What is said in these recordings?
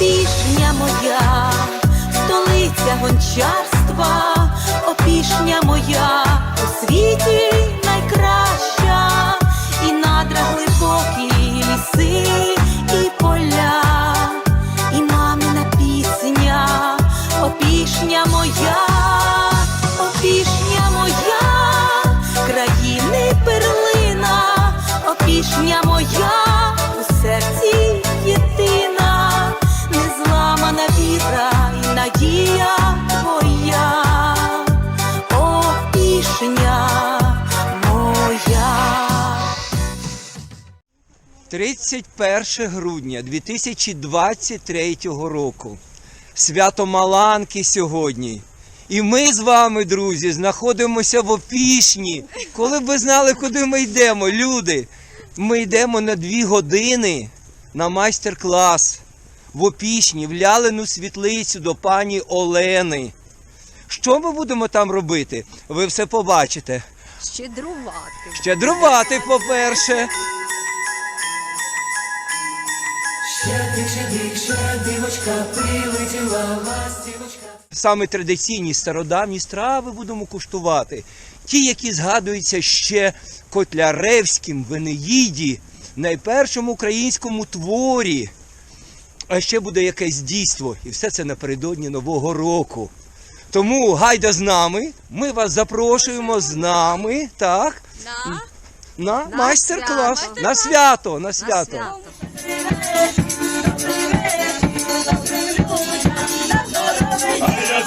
Опішня моя, столиця гончарства, опішня моя 31 грудня 2023 року. Свято Маланки сьогодні. І ми з вами, друзі, знаходимося в Опішні. Коли б ви знали, куди ми йдемо, люди, ми йдемо на дві години на майстер-клас в Опішні, в Лялену світлицю до пані Олени. Що ми будемо там робити? Ви все побачите. Щедрувати. Щедрувати, по-перше. Саме традиційні стародавні страви будемо куштувати. Ті, які згадуються ще Котляревським в Енеїді, найпершому українському творі. А ще буде якесь дійство, і все це напередодні Нового року. Тому гайда з нами. Ми вас запрошуємо з нами, так? На, На, На майстер-клас, свято. на свято, на на свято.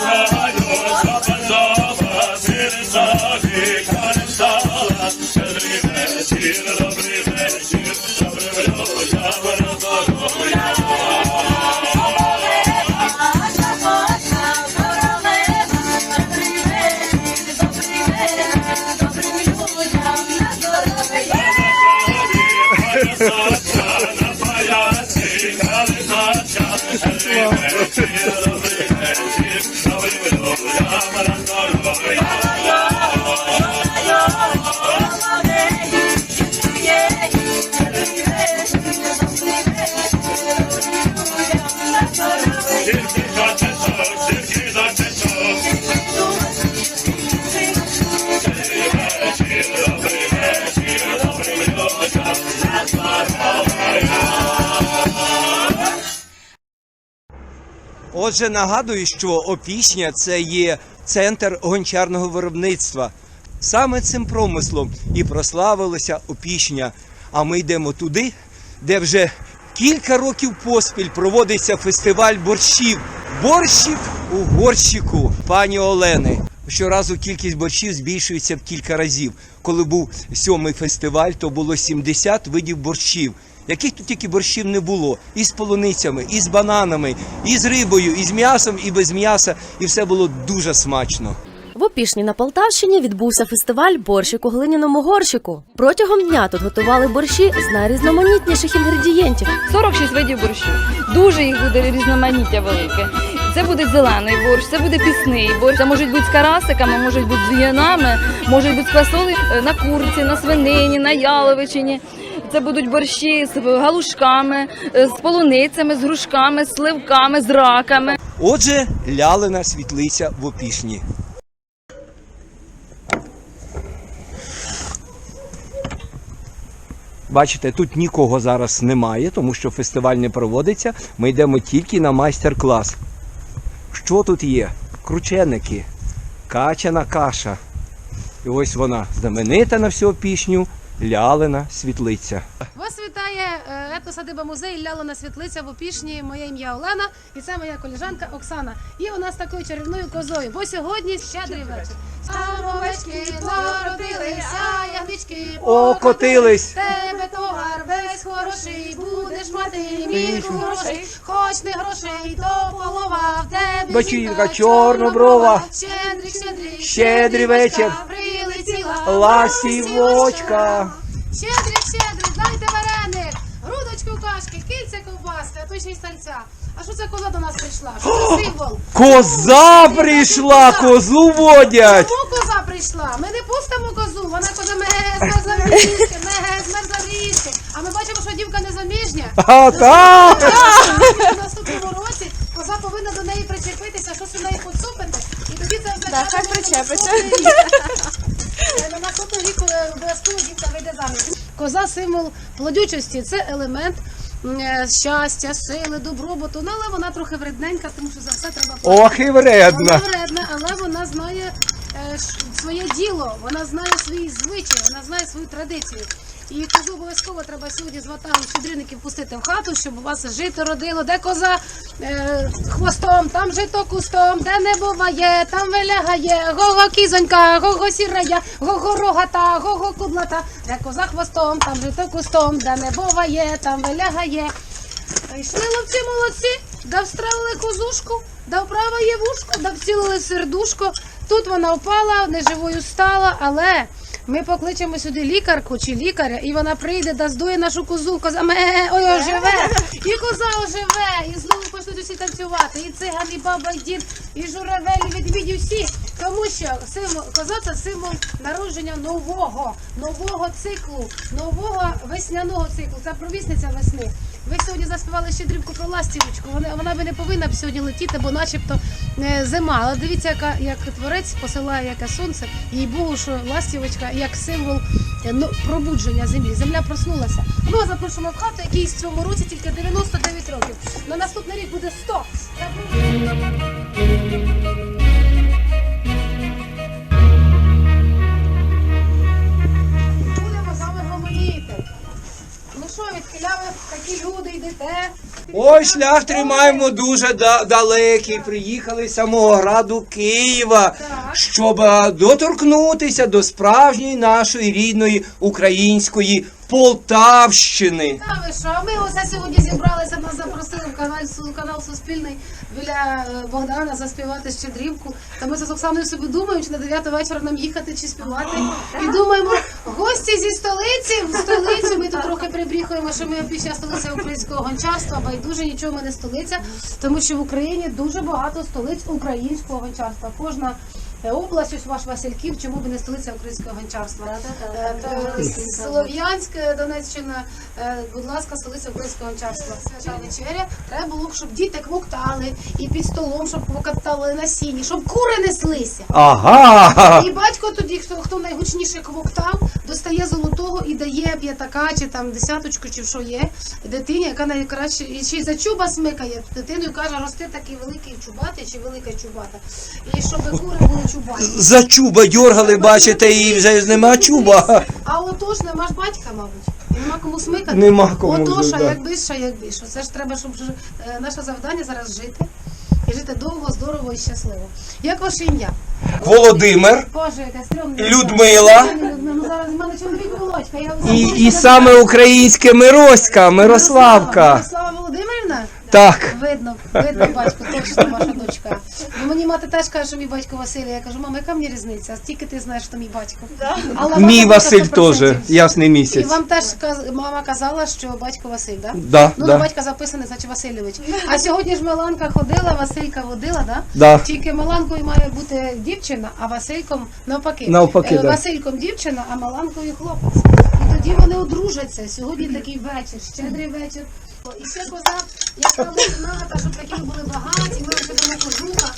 Свято. Отже, нагадую, що Опішня це є центр гончарного виробництва. Саме цим промислом і прославилася Опішня. А ми йдемо туди, де вже кілька років поспіль проводиться фестиваль борщів. Борщик у горщику пані Олени. Щоразу кількість борщів збільшується в кілька разів. Коли був сьомий фестиваль, то було 70 видів борщів. Яких тут тільки борщів не було. І з полуницями, і з бананами, і з рибою, і з м'ясом, і без м'яса. І все було дуже смачно. В Опішні на Полтавщині відбувся фестиваль борщик у глиняному горщику. Протягом дня тут готували борщі з найрізноманітніших інгредієнтів. 46 видів борщу. Дуже їх буде різноманіття велике. Це буде зелений борщ, це буде пісний борщ. Це можуть бути з карасиками, можуть бути з в'янами, можуть бути з квасоли е, на курці, на свинині, на яловичині. Це будуть борщі з галушками, е, з полуницями, з грушками, з сливками, з раками. Отже, лялина світлиця в Опішні. Бачите, тут нікого зараз немає, тому що фестиваль не проводиться. Ми йдемо тільки на майстер-клас. Що тут є? Крученики, качана каша. І ось вона знаменита на всю опішню лялина світлиця. Вас вітає етносадиба музей Лялина Світлиця в Опішні. Моє ім'я Олена і це моя коліжанка Оксана. І у нас такою чарівною козою. Бо сьогодні щедрий вечір. Старовечки народилися, ягнички Окотились. Тебе товар весь хороший, будеш мати мірку грошей. Хоч не грошей, то полова в тебе. Чорноброва. Щедрий, щедрий, Щедрий вечір ласівочка. Щедрий, щедрий, знайте вареник, Рудочку кашки, кільця ковбаски, а то ще й сальця. А що це коза до нас прийшла? Що це символ? Коза прийшла, козу водять. Чому коза прийшла? Ми не пустимо козу. Вона каже, ми мерзла в річки, ми мерзла в річки. А ми бачимо, що дівка не заміжня. А так! Наступному році коза повинна до неї причепитися, щось у неї поцупити. І тоді це Так, хай причепиться. На наступний рік е, обов'язково дівка вийде заміж. Коза символ плодючості, це елемент е, щастя, сили, добробуту. Ну, але вона трохи вредненька, тому що за все треба. Ох і вредна. Вона вредна, але вона знає е, своє діло, вона знає свої звичаї, вона знає свою традицію. І козу обов'язково треба сьогодні з ватагом щедрівників пустити в хату, щоб у вас жито родило, де коза е, хвостом, там жито кустом, де не буває, там вилягає, го-го кізонька, го-го сірая, го-го рогата, го-го кудлата, де коза хвостом, там жито кустом, де не буває, там вилягає. Йшли ловці молодці, да встрелили козушку, да вправа є вушко, да вцілили сердушко. Тут вона впала, неживою стала, але ми покличемо сюди лікарку чи лікаря, і вона прийде, да здує нашу козу, коза ме, ой, оживе, і коза оживе, і знову почнуть усі танцювати, і циган, і баба, і дід, і журавель, і ведмідь, і всі. Тому що символ, коза це символ народження нового, нового циклу, нового весняного циклу. Це провісниця весни. Ви сьогодні заспівали щедрівку про ластівочку. Вона, вона би не повинна б сьогодні летіти, бо начебто е, зима. Але дивіться, яка як творець посилає яке сонце. І Богу, що ластівочка як символ пробудження землі. Земля проснулася. Ми вас запрошуємо в хату, який в цьому році тільки 99 років. На наступний рік буде 100. Будемо з вами гомоніти. Ну що, відкиля ви такі люди йдете? Ой, шлях тримаємо дуже да- далекий. Приїхали з самого граду Києва, щоб доторкнутися до справжньої нашої рідної української Полтавщини. Та ви що? Ми оце сьогодні зібралися, нас запросили в канал, канал Суспільний біля е, Богдана заспівати щедрівку. Та ми з Оксаною собі думаємо, чи на 9 вечора нам їхати чи співати. І думаємо, гості зі столиці в столицю. Ми тут трохи прибріхуємо, що ми опішня столиця українського гончарства. Байдуже нічого ми не столиця, тому що в Україні дуже багато столиць українського гончарства. Кожна область, ось ваш Васильків, чому б не столиця українського гончарства? Е, Донеччина, е, будь ласка, столиця українського гончарства. Свята вечеря. Треба було, б, щоб діти квоктали і під столом, щоб квоктали на сіні, щоб кури неслися. Ага. І батько тоді, хто, хто найгучніше квоктав, достає золотого і дає п'ятака, чи там десяточку, чи що є, дитині, яка найкраще, і ще й за чуба смикає дитину і каже, рости такий великий чубатий чи велика чубата. І щоб кури були. За чуба дьоргали, бачите, і вже нема чуба. А отож нема ж батька, мабуть. Нема кому смикати. Нема кому Отож, а да. якби ж, а якби ж. Це ж треба, щоб е, наше завдання зараз жити. І жити довго, здорово і щасливо. Як ваше ім'я? Володимир Боже, яка стрьомна. Людмила. Людмила, Ну зараз в мене чоловік Володька. Я і, і саме українське Мироська, Мирославка. Мирослава Володимирівна? Так. Видно, видно, батько, точно ваша дочка. Бо мені мати теж каже, що мій батько Василь. Я кажу, мама, яка мені різниця? Тільки ти знаєш, що мій батько. Але Мій Василь 100%. теж, ясний І місяць. вам теж каз- мама казала, що батько Василь, да? Да, Ну, да. на батька записаний, значить Васильович. А сьогодні ж Миланка ходила, Василька водила, да? Да. Тільки Миланкою має бути дівчина, а Васильком навпаки. Навпаки, Е, да. Васильком дівчина, а Маланкою хлопець. І тоді вони одружаться. Сьогодні такий вечір, щедрий вечір. І ще коза, яка луната, щоб такі були багаті, ми ще тому кожуха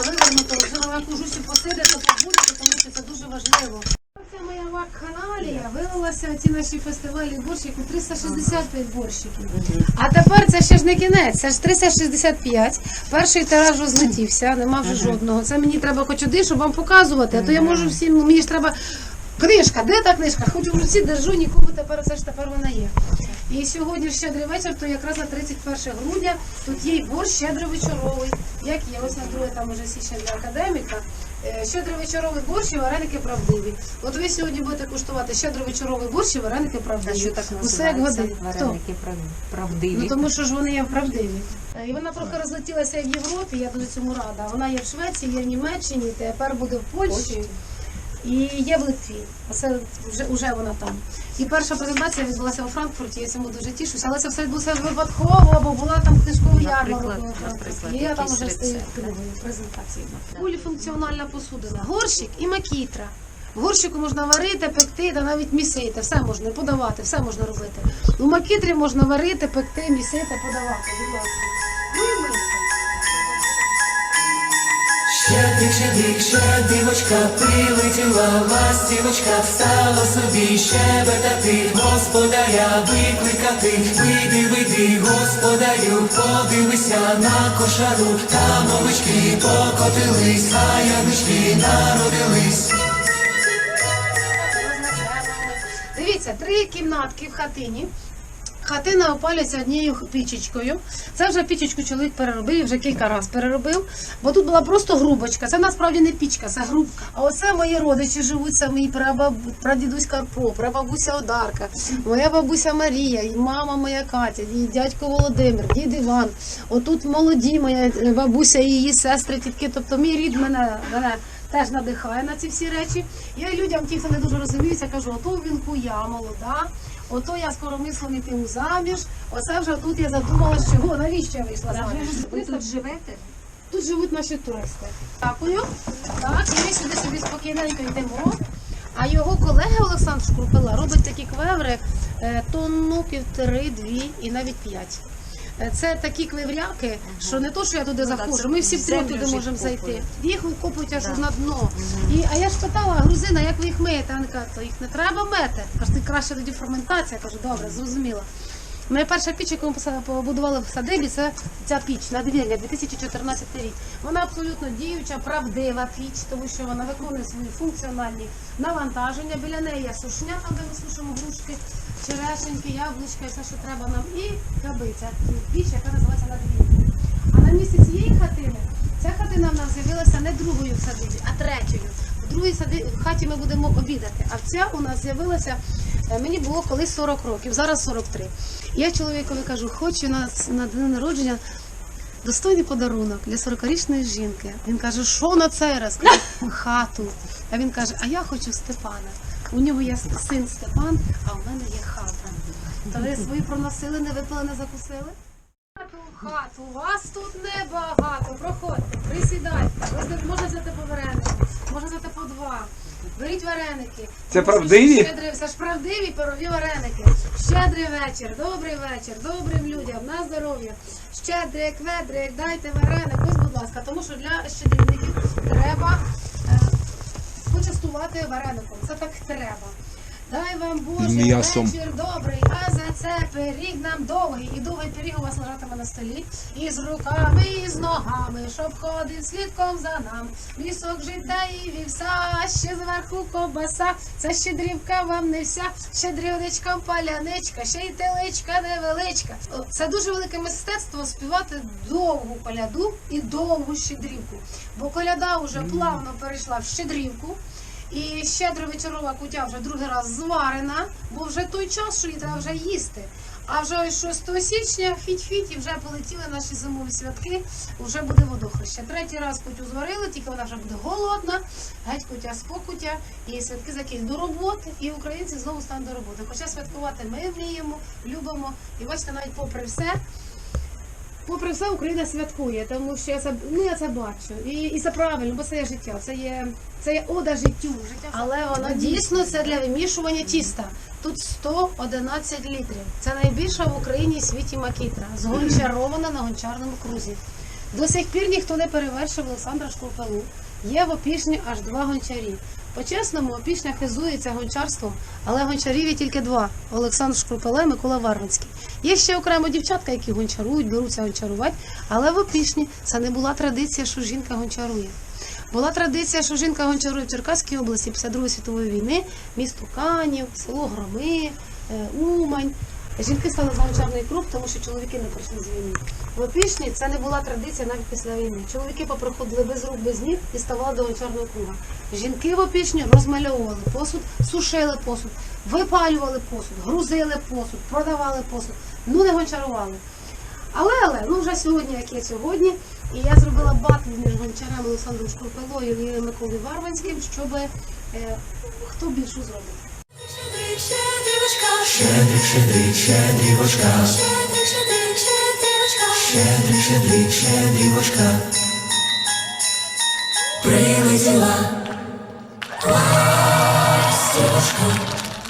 вивернуто, вже на кожусі посидите, побудете, тому що це дуже важливо. Це моя вакханалія вилилася ці наші фестивалі борщиків 365 борщиків. А тепер це ще ж не кінець, це ж 365. Перший тираж розлетівся, нема вже жодного. Це мені треба хоч один, щоб вам показувати. А то я можу всім, ну мені ж треба. Книжка, де та книжка? Хоч в руці держу, нікому тепер це ж тепер вона є. І сьогодні ж щедрий вечір, то якраз на 31 грудня тут є й борщ щедрий вечоровий. Як є, ось на друге там уже січня для академіка. Е, Щедрий вечоровий борщ і вареники правдиві. От ви сьогодні будете куштувати щедрий вечоровий борщ і вареники правдиві. Що так Усе як називається? води. Хто? Вареники прав- правдиві. Ну тому що ж вони є правдиві. Е, І вона трохи розлетілася в Європі, я дуже цьому рада. Вона є в Швеції, є в Німеччині, тепер буде в Польщі і є в Литві. Оце вже, вже вона там. І перша презентація відбулася у Франкфурті, я цьому дуже тішуся. Але це все відбулося випадково, бо була там Франкфурті. наприклад, І я там вже стою презентацією. Поліфункціональна посудина. Горщик і макітра. В горщику можна варити, пекти та навіть місити. Все можна подавати, все можна робити. У макітрі можна варити, пекти, місити, подавати. Будь ласка. Щедрик, щедрик, щедрівочка, прилетіла ластівочка, стала собі щебетати, господаря викликати, вийди, вийди, господарю, подивися на кошару, там овечки покотились, а ягнички народились. Дивіться, три кімнатки в хатині. Хатина опалюється однією пічечкою. Це вже пічечку чоловік переробив, вже кілька разів переробив. Бо тут була просто грубочка. Це насправді не пічка, це грубка. А оце мої родичі живуть, це мій прадідусь Карпо, прабабуся Одарка, моя бабуся Марія, і мама моя Катя, і дядько Володимир, дід Іван. Отут молоді моя бабуся і її сестри, тітки. Тобто мій рід мене, мене теж надихає на ці всі речі. Я людям, ті, хто не дуже розуміється, кажу, ото в вінку я молода, ото я скоро мислом іти у заміж, оце вже тут я задумала, чого, навіщо я вийшла заміж. Ви тут живете? Тут живуть наші туристи. Дякую. Так, і ми сюди собі спокійненько йдемо. А його колега Олександр Шкурпила робить такі квеври е, тонну, півтори, дві і навіть п'ять. Е, Це такі кливряки, що не то, що я туди Ну, заходжу, ми всі три втрьох туди можемо зайти. Їх викопують аж на дно. І, а я ж питала грузина, як ви їх миєте? Вона каже, то їх не треба мити. Каже, ти краще тоді ферментація. Я кажу, добре, зрозуміла. Моя перша піч, яку ми побудували в садибі, це ця піч надвір'я 2014 рік. Вона абсолютно діюча, правдива піч, тому що вона виконує свої функціональні навантаження. Біля неї є сушня, де ми сушимо грушки, черешеньки, яблучка і все, що треба нам. І кабиця, піч, яка називається надвір'я. А на місці цієї хатини, ця хатина в нас з'явилася не другою в садибі, а третьою. В другій сади, в хаті ми будемо обідати. А ця у нас з'явилася, мені було колись 40 років, зараз 43. Я чоловікові кажу, хочу на, на день народження достойний подарунок для 40-річної жінки. Він каже, що на цей раз? Хату. А він каже, а я хочу Степана. У нього є син Степан, а в мене є хата. То ви свої проносили, не випили, не закусили? Хату, вас тут небагато. Проходьте, присідайте. Можна взяти по варенику, можна взяти по два. Беріть вареники. Це правдиві? щедрий- Це ж правдиві пирові вареники. Щедрий вечір, добрий вечір, добрим людям, на здоров'я. Щедрик, ведрик, дайте вареник, ось, будь ласка, тому що для щедрівників треба е, почастувати вареником. Це так треба. Дай вам Боже М'ясом. вечір добрий, а за це пиріг нам довгий. І довгий пиріг у вас лежатиме на столі. І з руками, і з ногами, щоб ходив слідком за нам. Місок жита і вівса, ще зверху ковбаса. Це щедрівка вам не вся, щедрівничком паляничка, ще й теличка невеличка. Це дуже велике мистецтво співати довгу коляду і довгу щедрівку. Бо коляда вже плавно перейшла в щедрівку. І щедра вечорова кутя вже другий раз зварена, бо вже той час, що її треба вже їсти. А вже 6 січня фіть-фіть і вже полетіли наші зимові святки, вже буде водохреща. Третій раз кутю зварили, тільки вона вже буде голодна, геть кутя з покуття, і святки закінчать до роботи, і українці знову стануть до роботи. Хоча святкувати ми вміємо, любимо, і бачите, навіть попри все, попри все Україна святкує, тому що я це ну я це бачу. І, і це правильно, бо це є життя. Це є це є ода життю. Життя але воно дійсно це для вимішування тіста. Тут 111 літрів. Це найбільша в Україні світі макітра, згончарована на гончарному крузі. До сих пір ніхто не перевершив Олександра Шкурпелу. Є в Опішні аж два гончарі. По-чесному, Опішня хизується гончарством, але гончарів є тільки два: Олександр Шкурпеле і Микола Варвинський. Є ще окремо дівчатка, які гончарують, беруться гончарувати, але в Опішні це не була традиція, що жінка гончарує. Була традиція, що жінка гончарує в Черкаській області після Другої світової війни, місто Канів, село Громи, е, Умань. Жінки стали за гончарний круг, тому що чоловіки не прийшли з війни. В Опішні це не була традиція навіть після війни. Чоловіки поприходили без рук, без ніг і ставали до гончарного круга. Жінки в Опішні розмальовували посуд, сушили посуд, випалювали посуд, грузили посуд, продавали посуд, ну не гончарували. Але, але, ну вже сьогодні, як є сьогодні, і я зробила батл між гончарем Олександром Шкурпелою і Миколою Варванським, щоб е, хто більшу зробить. Щедрик, щедрик, щедрівочка, щедрик, щедрик, щедрівочка. Прилетіла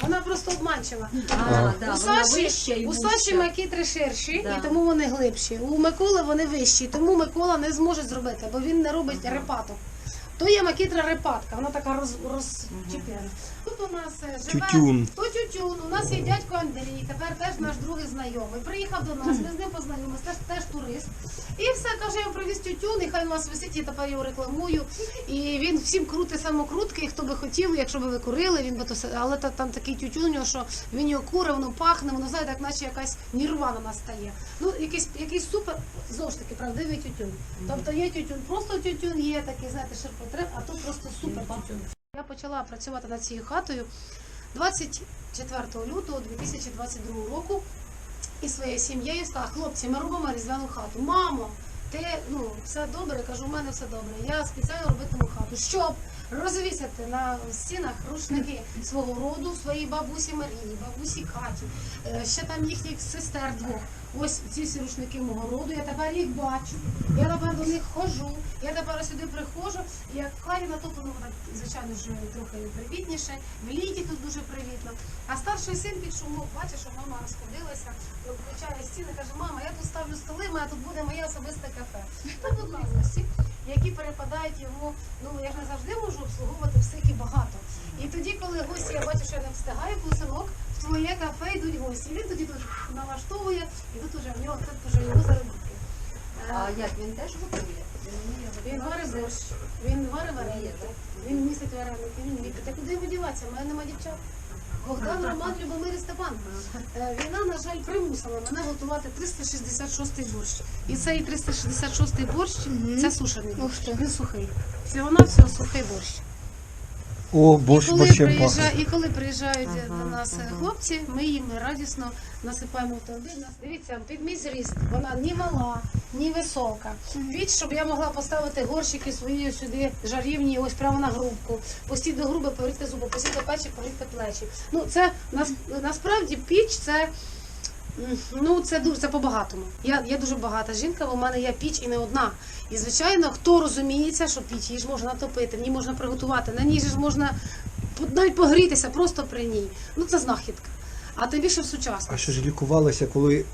Вона просто обманчива. А, да, у вона Саші, вища і у вужча. Саші макітри ширші, Да. і тому вони глибші. У Миколи вони вищі, тому Микола не зможе зробити, бо він не робить репаток. То є макітра репатка, вона така роз, розчіплена. Тут у нас е, живе Тютюн. то тютюн. У нас є дядько Андрій, тепер теж наш другий знайомий. Приїхав до нас, ми з ним познайомилися, теж, теж турист. І все каже, я привіз тютюн, і хай у вас висить, я тепер його рекламую. І він всім крутить самокрутки, і хто би хотів, якщо би ви курили, він би то все. Але та, там такий тютюн, у нього, що він його куре, воно пахне, воно знаєте, як наче якась нірвана настає. Ну, якийсь, якийсь супер, знову ж таки, правдивий тютюн. Тобто є тютюн, просто тютюн, є такий, знаєте, ширпотреб, а тут просто супер тютюн. Я почала працювати над цією хатою 24 лютого 2022 року і своєю сім'єю сказала, хлопці, ми робимо різдвяну хату. Мамо, ти ну все добре? Я кажу, у мене все добре. Я спеціально робитиму хату, щоб розвісити на стінах рушники свого роду, своїй бабусі Марії, бабусі Каті, е, ще там їхніх сестер двох. Ось ці всі рушники мого роду. Я тепер їх бачу. Я тепер до них ходжу. Я тепер сюди приходжу. Як в хаті натоплено, так звичайно ж трохи привітніше. В літі тут дуже привітно. А старший син під шумок бачить, що мама розходилася, включає стіни, каже, мама, я тут ставлю столи, моя тут буде моє особисте кафе. Та будь ласка, всі, які перепадають йому, ну я ж не завжди можу обслуговувати всіх і багато. І тоді, коли гості, я бачу, що я не встигаю, в твоє кафе йдуть гості. Він тоді тут налаштовує, і тут уже в нього тут уже його заробітки. А як він теж готує? Він варить борщ, він варить вареники, він місить вареники, він ліпить. Та куди йому діватися? У мене нема дівчат. Богдан Роман Любомир Степан. Е, Війна, на жаль, примусила мене готувати 366 борщ. І цей 366 борщ це сушений борщ. Він сухий. Всього на всього сухий борщ. О, І коли, пахне. і коли приїжджають до нас е, хлопці, ми їм радісно насипаємо автомобіль. Нас- Дивіться, під мій зріст вона ні мала, ні висока. Піч, щоб я могла поставити горщики свої сюди жарівні, ось прямо на грубку. Постійно до груби порізати зуби, постійно до печі порізати плечі. Ну це нас, насправді піч це. Ну, це дуже це по-багатому. Я, я дуже багата жінка, бо в мене є піч і не одна. І звичайно, хто розуміється, що піч її ж можна натопити, в ній можна приготувати, на ній ж можна навіть погрітися просто при ній. Ну це знахідка. А тим більше в А що ж лікувалися, коли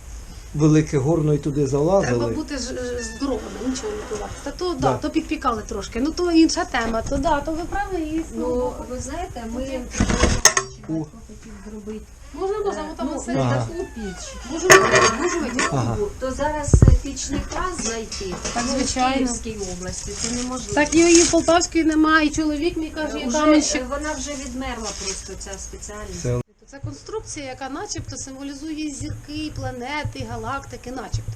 велике горно і туди Треба бути ж- ж- здоровими, нічого лікувати. Та то да, Да. то підпікали трошки. Ну то інша тема. То да, то ви праві і Ну, ви знаєте, ми О. батько зробити можна е, бо там ну, оце Ага. таку піч. можу можу. Ага. То зараз е, пічника знайти Так, ну, звичайно. в Київській області це неможливо. Так її Полтавської немає, і чоловік мій каже, Вже, я е, вона вже відмерла просто ця спеціальність. Це Це конструкція, яка начебто символізує зірки, планети, галактики, начебто.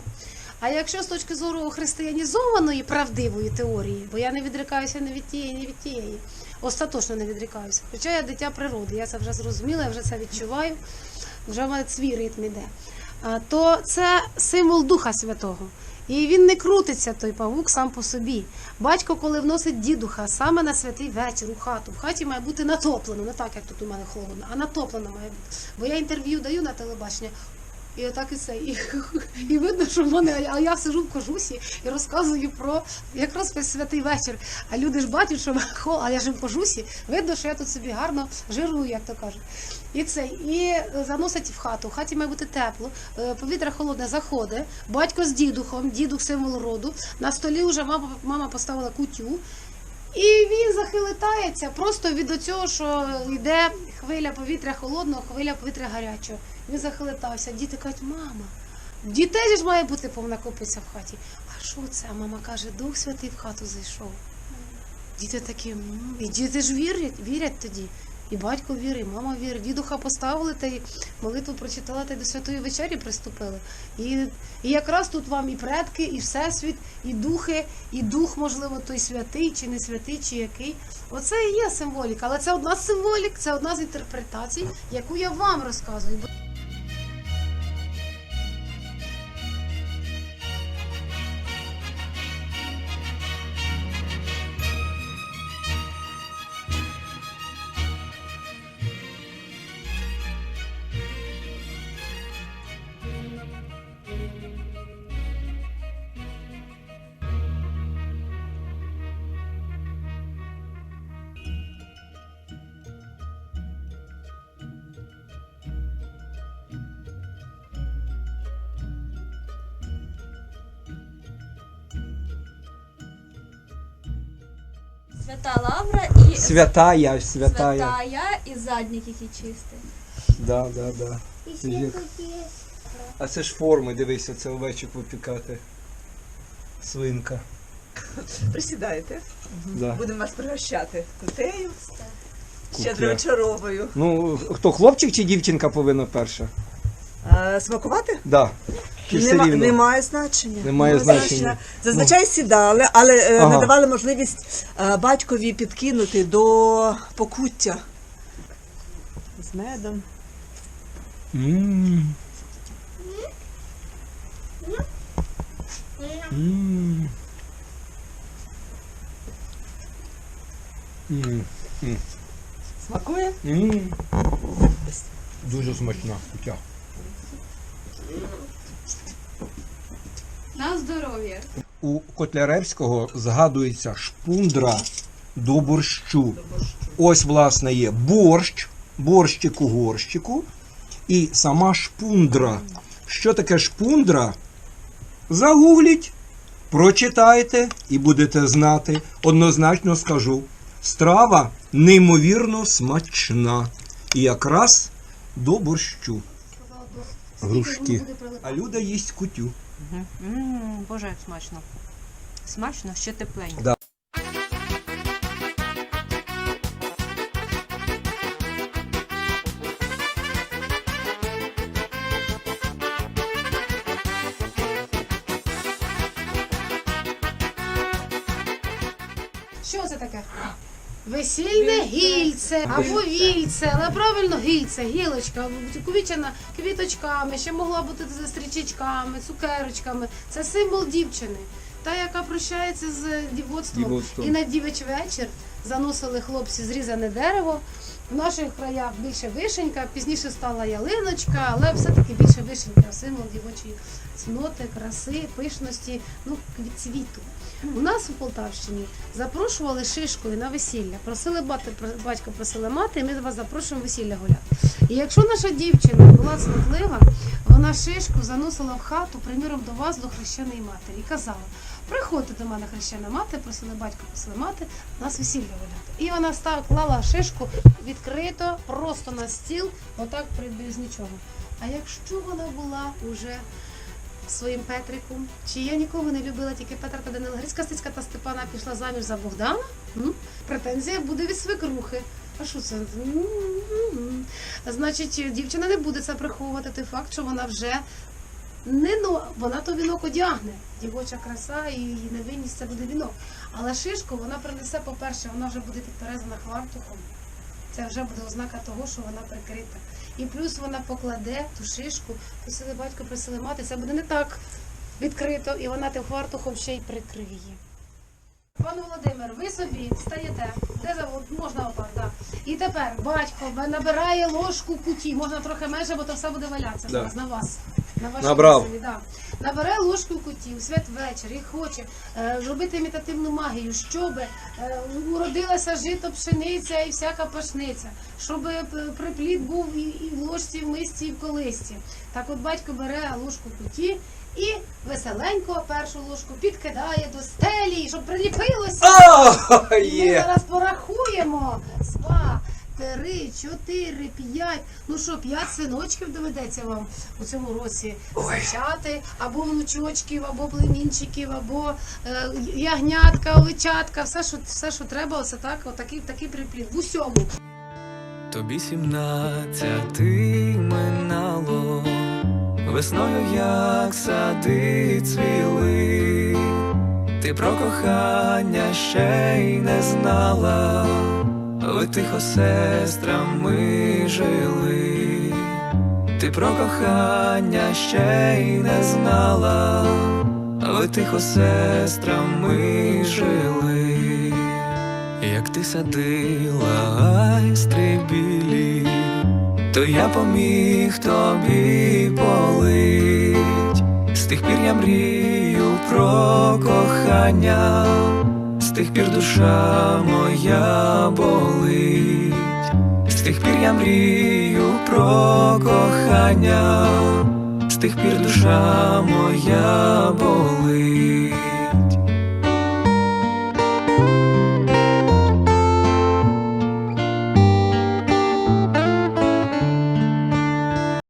А якщо з точки зору християнізованої правдивої теорії, бо я не відрікаюся ні від тієї, ні від тієї, остаточно не відрікаюся. Хоча я дитя природи, я це вже зрозуміла, я вже це відчуваю, вже в мене свій ритм іде. То це символ Духа Святого. І він не крутиться, той павук сам по собі. Батько, коли вносить дідуха саме на святий вечір у хату, в хаті має бути натоплено, не так, як тут у мене холодно, а натоплено має бути. Бо я інтерв'ю даю на телебачення. І отак і це. І, і видно, що в мене, а я сижу в кожусі і розказую про якраз святий вечір. А люди ж бачать, що хол, а я ж в кожусі. Видно, що я тут собі гарно жирую, як то кажуть. І це, і заносить в хату. В хаті має бути тепло, е, повітря холодне заходить. Батько з дідухом, дідух символ роду. На столі вже мама, мама поставила кутю. І він захилитається просто від цього, що йде хвиля повітря холодного, хвиля повітря гарячого. Він захилитався. Діти кажуть, мама, дітей ж має бути повна копиця в хаті. А що це? А мама каже, Дух Святий в хату зайшов. Діти такі, і діти ж вірять, вірять тоді. І батько віри, і мама віри. Дідуха поставили та й молитву прочитала та й до святої вечері приступили. І, і якраз тут вам і предки, і всесвіт, і духи, і дух, можливо, той святий, чи не святий, чи який. Оце і є символіка. Але це одна з символік, це одна з інтерпретацій, яку я вам розказую. Свята Лавра і Святая, святая. святая і заднік, який чистий. Да, да, да. Як- А це ж форми, дивися, це овечок випікати. Свинка. Присідайте, Да. будемо вас пригощати кутею, Кутя. щедрочаровою. Ну, хто хлопчик чи дівчинка повинна перша? А, смакувати? Да. Чи все Нема- рівно? немає значення. Немає значення. Зазвичай сідали, але е, Ага. надавали можливість е, батькові підкинути до покуття. З медом. М. М. М. Смакує? М. Дуже смачна кутя. На здоров'я. У Котляревського згадується шпундра до борщу. Ось, власне, є борщ, борщик у горщику, і сама шпундра. Що таке шпундра? Загугліть, прочитайте і будете знати. Однозначно скажу. Страва неймовірно смачна. І якраз до борщу. Грушки. А Люда їсть кутю. Ммм, боже, як смачно. Смачно, ще тепленько. Да. Весільне гільце або вільце, але правильно гільце, гілочка, кувічена квіточками, ще могла бути з стрічечками, цукерочками. Це символ дівчини. Та, яка прощається з дівоцтвом. Дівоцтвом. І на дівич вечір заносили хлопці зрізане дерево. В наших краях більше вишенька, пізніше стала ялиночка, але все-таки більше вишенька, символ дівочої цноти, краси, пишності, ну, квіт- цвіту. У нас у Полтавщині запрошували шишкою на весілля. Просили бати, батько просили мати, і ми вас запрошуємо весілля гуляти. І якщо наша дівчина була цнотлива, вона шишку заносила в хату, приміром до вас, до хрещеної матері, і казала: приходьте до мене хрещена мати, просили батько, просили мати, нас весілля гуляти. І вона став, клала шишку відкрито, просто на стіл, отак без нічого. А якщо вона була уже своїм Петриком, чи я нікого не любила, тільки Петра та Данила Грицька, та Степана пішла заміж за Богдана, м, претензія буде від свекрухи. А що це? М-м-м. Значить, дівчина не буде це приховувати, той факт, що вона вже не но, вона то вінок одягне. Дівоча краса і її невинність це буде вінок. Але шишку вона принесе, по-перше, вона вже буде підперезана хвартухом. Це вже буде ознака того, що вона прикрита. І плюс вона покладе ту шишку, просили батько, просили мати, це буде не так відкрито, і вона тим хвартухом ще й прикриє. Пане Володимир, ви собі стаєте, де завод, можна отак, да. І тепер батько набирає ложку куті, можна трохи менше, бо то все буде валятися Да. на вас. На вашій Набрав. да. Набере ложку куті у святвечір і хоче е, робити імітативну магію, щоб е, уродилася жито, пшениця і всяка пашниця, щоб е, приплід був і, і в ложці, в мисці, і в колисці. Так от батько бере ложку куті і веселенько першу ложку підкидає до стелі, щоб приліпилося. О, Ми є! зараз порахуємо. Два, три, чотири, п'ять. Ну що, п'ять синочків доведеться вам у цьому році зачати, або внучочків, або племінчиків, або е, ягнятка, овечатка, все, що, все, що треба, оце так, отакий, такий приплід. В усьому. Тобі сімнадцяти минало, весною як сади цвіли, ти про кохання ще й не знала, ви тихо сестрами жили, ти про кохання ще й не знала, ви тихо сестрами жили. Як ти садила айстри білі, то я поміг тобі полить. З тих пір я мрію про кохання, тих пір душа моя болить, з тих пір я мрію про кохання, з тих пір душа моя болить.